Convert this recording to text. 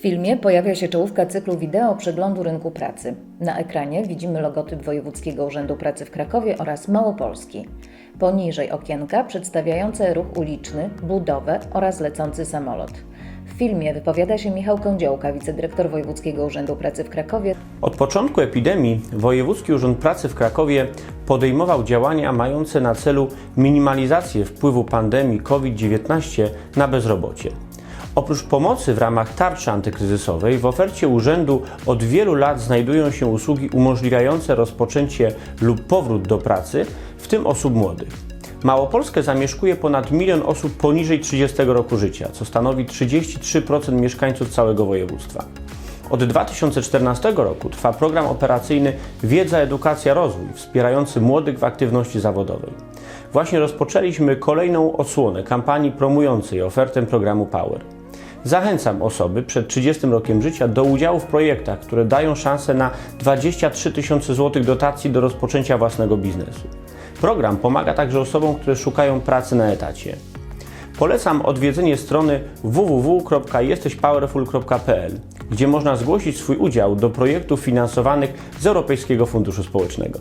filmie pojawia się czołówka cyklu wideo przeglądu rynku pracy. Na ekranie widzimy logotyp Wojewódzkiego Urzędu Pracy w Krakowie oraz Małopolski. Poniżej okienka przedstawiające ruch uliczny, budowę oraz lecący samolot. W filmie wypowiada się Michał Kądziołka, wicedyrektor Wojewódzkiego Urzędu Pracy w Krakowie, Od początku epidemii Wojewódzki Urząd Pracy w Krakowie podejmował działania mające na celu minimalizację wpływu pandemii COVID-19 na bezrobocie. Oprócz pomocy w ramach tarczy antykryzysowej w ofercie urzędu od wielu lat znajdują się usługi umożliwiające rozpoczęcie lub powrót do pracy, w tym osób młodych. Małopolskę zamieszkuje ponad milion osób poniżej 30 roku życia, co stanowi 33% mieszkańców całego województwa. Od 2014 roku trwa program operacyjny Wiedza, Edukacja, Rozwój, wspierający młodych w aktywności zawodowej. Właśnie rozpoczęliśmy kolejną odsłonę kampanii promującej ofertę programu Power. Zachęcam osoby przed 30 rokiem życia do udziału w projektach, które dają szansę na 23 tysiące złotych dotacji do rozpoczęcia własnego biznesu. Program pomaga także osobom, które szukają pracy na etacie. Polecam odwiedzenie strony www.jesteśpowerful.pl, gdzie można zgłosić swój udział do projektów finansowanych z Europejskiego Funduszu Społecznego.